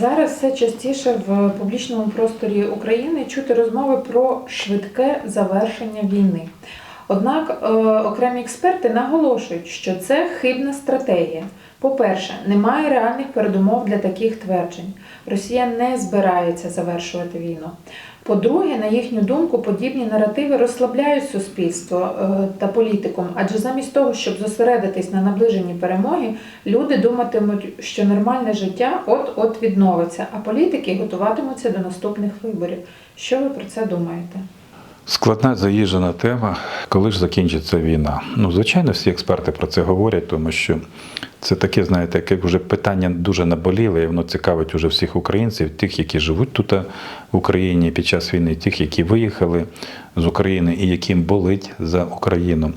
Зараз все частіше в публічному просторі України чути розмови про швидке завершення війни. Однак е, окремі експерти наголошують, що це хибна стратегія. По-перше, немає реальних передумов для таких тверджень. Росія не збирається завершувати війну. По-друге, на їхню думку, подібні наративи розслабляють суспільство е, та політикум, адже замість того, щоб зосередитись на наближенні перемоги, люди думатимуть, що нормальне життя от-от відновиться, а політики готуватимуться до наступних виборів. Що ви про це думаєте? Складна заїжджена тема, коли ж закінчиться війна. Ну, звичайно, всі експерти про це говорять, тому що це таке, знаєте, яке вже питання дуже наболіле, і воно цікавить уже всіх українців, тих, які живуть тут в Україні під час війни, тих, які виїхали з України і яким болить за Україну.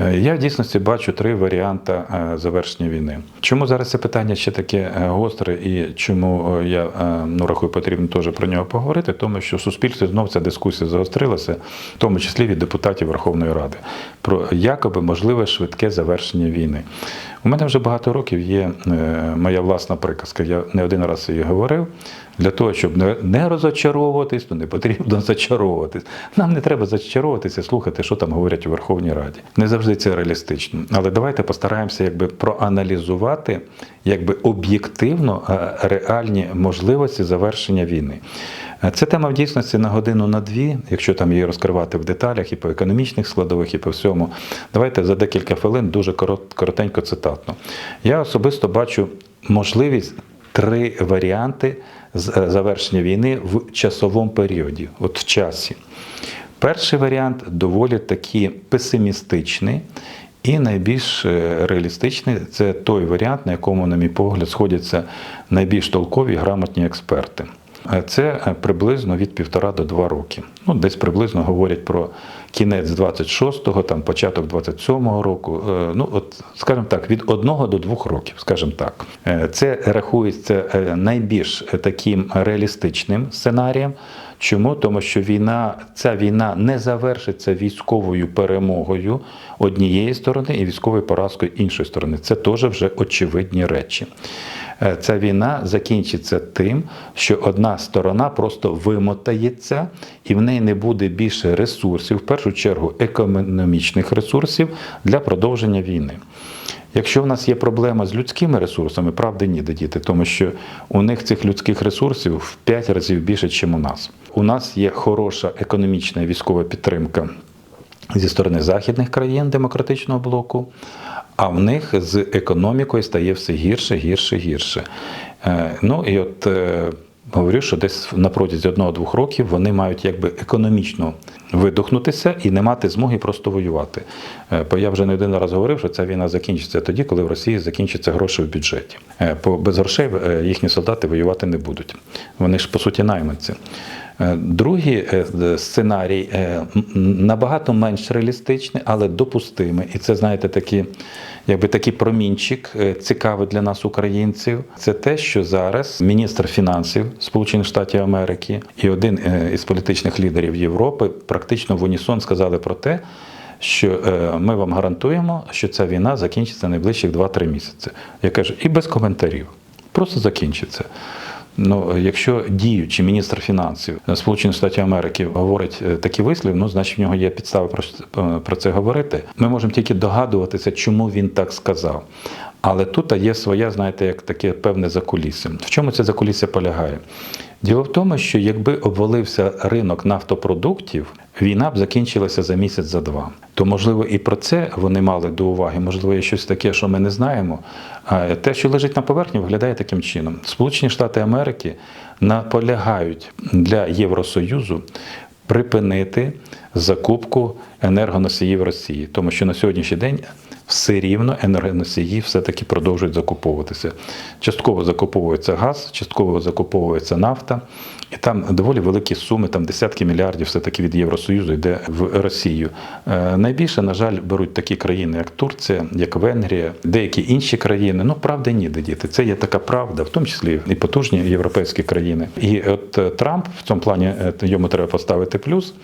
Е, Я в дійсності бачу три варіанти е, завершення війни. Чому зараз це питання ще таке е, гостре і чому я ну, рахую, потрібно теж про нього поговорити? Тому що в суспільстві знов ця дискусія загострилася, в тому числі від депутатів Верховної Ради, про якоби можливе швидке завершення війни. У мене вже багато років є е, моя власна приказка. Я не один раз її говорив. Для того, щоб не- розочаровуватись, то не потрібно зачаровуватись. Нам не треба зачаровуватися, слухати, що там говорять у Верховній Раді. Не завжди це реалістично. Але давайте постараємося якби проаналізувати якби об'єктивно е, реальні можливості завершення війни. Е, Це тема в дійсності на годину на дві, якщо там її розкривати в деталях і по економічних складових, і по всьому. Давайте за декілька хвилин дуже коротенько цитатно. Я особисто бачу можливість три варіанти е, завершення війни в часовому періоді, от в часі. Перший варіант доволі таки песимістичний. І найбільш е, реалістичний це той варіант, на якому, на мій погляд, сходяться найбільш толкові грамотні експерти. Е, Це е, приблизно від півтора до два роки. Ну, десь приблизно говорять про кінець 26-го, там початок 27-го року. Е, Ну, от, скажімо так, від одного до двох років, скажімо так. Це рахується найбільш таким реалістичним сценарієм. Чому? Тому що війна, ця війна не завершиться військовою перемогою однієї сторони і військовою поразкою іншої сторони. Це теж вже очевидні речі. Е, Ця війна закінчиться тим, що одна сторона просто вимотається, і в неї не буде більше ресурсів, в першу чергу економічних ресурсів для продовження війни. Якщо в нас є проблема з людськими ресурсами, правди ніде діти, тому що у них цих людських ресурсів в 5 разів більше, ніж у нас. У нас є хороша економічна і військова підтримка зі сторони західних країн демократичного блоку, а в них з економікою стає все гірше, гірше, гірше. Е, Ну і от говорю, що десь на протязі одного-двох років вони мають якби економічно видохнутися і не мати змоги просто воювати. Е, Бо я вже не один раз говорив, що ця війна закінчиться тоді, коли в Росії закінчаться гроші в бюджеті. Е, Бо без грошей е, їхні солдати воювати не будуть. Вони ж по суті найманці. Е, Другий е, сценарій е, набагато менш реалістичний, але допустимий. І це, знаєте, такі, якби такий промінчик цікавий для нас, українців. Це те, що зараз міністр фінансів Сполучених Штатів Америки і один із політичних лідерів Європи практично в унісон сказали про те, що ми вам гарантуємо, що ця війна закінчиться найближчих 2-3 місяці. Я кажу, і без коментарів. Просто закінчиться. Ну, якщо діючий міністр фінансів Сполучених Штатів Америки говорить е, такі вислів, ну значить в нього є підстави е, про це говорити. Ми можемо тільки догадуватися, чому він так сказав. Але тут є своя, знаєте, як таке певне закулісся. В чому це закулісся полягає? Діло в тому, що якби обвалився ринок нафтопродуктів, війна б закінчилася за місяць за два. То, можливо, і про це вони мали до уваги, можливо, є щось таке, що ми не знаємо. Те, що лежить на поверхні, виглядає таким чином. Сполучені Штати Америки наполягають для Євросоюзу припинити закупку енергоносіїв Росії, тому що на сьогоднішній день все рівно енергоносії все-таки продовжують закуповуватися. Частково закуповується газ, частково закуповується нафта, і там доволі великі суми, там десятки мільярдів все-таки від Євросоюзу йде в Росію. Е, Найбільше, на жаль, беруть такі країни, як Турція, як Венгрія, деякі інші країни. Ну, правда, ніде діти. Це є така правда, в тому числі і потужні європейські країни. І от е, Трамп в цьому плані е, йому треба поставити плюс.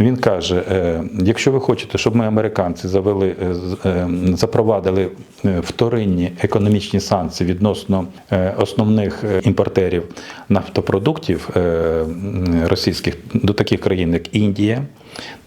Він каже: е, якщо ви хочете, щоб ми американці завели, е, е, запровадили вторинні економічні санкції відносно основних імпортерів нафтопродуктів російських до таких країн, як Індія,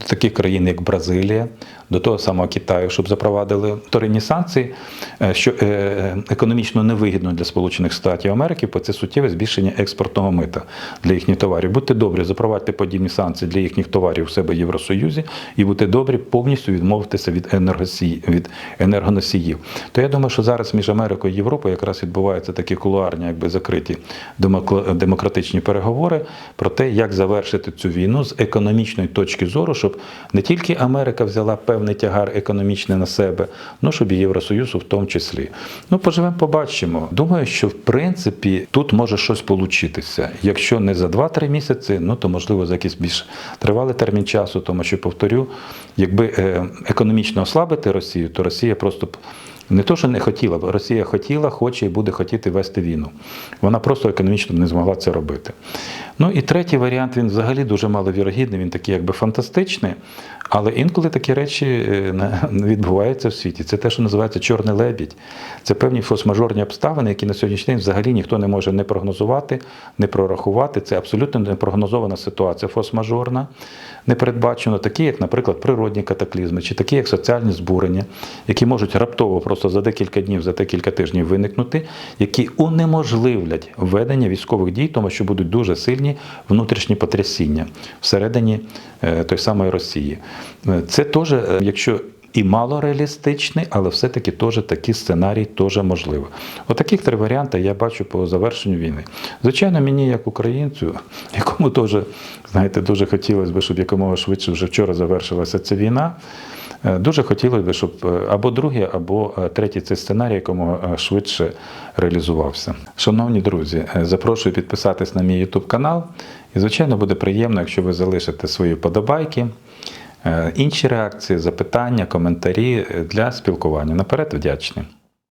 до таких країн, як Бразилія, до того самого Китаю, щоб запровадили вторинні санкції, е, що е, економічно невигідно для Сполучених Штатів Америки, бо це суттєве збільшення експортного мита для їхніх товарів. Будьте добрі, запровадьте подібні санкції для їхніх товарів у себе в Євросоюзі, і будьте добрі повністю відмовитися від енергосії, від енергоносіїв. То я думаю, що зараз між Америкою і Європою якраз відбуваються такі кулуарні, якби закриті демократичні переговори про те, як завершити цю війну з економічної точки зору, щоб не тільки Америка взяла певний тягар економічний на себе, ну щоб і Євросоюзу в тому числі. Ну, поживемо, побачимо. Думаю, що в принципі тут може щось получитися. Якщо не за 2-3 місяці, ну то можливо за якийсь більш тривалий термін часу, тому що повторю, якби е, економічно ослабити Росію, то Росія просто б. Не то, що не хотіла, б, Росія хотіла, хоче і буде хотіти вести війну. Вона просто економічно не змогла це робити. Ну і третій варіант, він взагалі дуже маловірогідний, він такий якби фантастичний, але інколи такі речі е, відбуваються в світі. Це те, що називається чорний лебідь. Це певні форс-мажорні обставини, які на сьогоднішній день взагалі ніхто не може не прогнозувати, не прорахувати. Це абсолютно непрогнозована ситуація форс-мажорна, непередбачено, такі, як, наприклад, природні катаклізми, чи такі, як соціальні збурення, які можуть раптово просто за декілька днів, за декілька тижнів виникнути, які унеможливлять введення військових дій, тому що будуть дуже сильні внутрішні потрясіння всередині е, той самої Росії. Е, Це теж, е, якщо і мало реалістичний, але все-таки теж такий сценарій теж можливо. Отаких три варіанти я бачу по завершенню війни. Звичайно, мені, як українцю, якому теж, знаєте, дуже хотілося б, щоб якомога швидше вже вчора завершилася ця війна. Е, Дуже хотілося б, щоб е, або другий, або е, третій цей сценарій якомога швидше реалізувався. Шановні друзі, запрошую підписатись на мій YouTube канал. І, звичайно, буде приємно, якщо ви залишите свої подобайки, інші реакції, запитання, коментарі для спілкування. Наперед вдячний.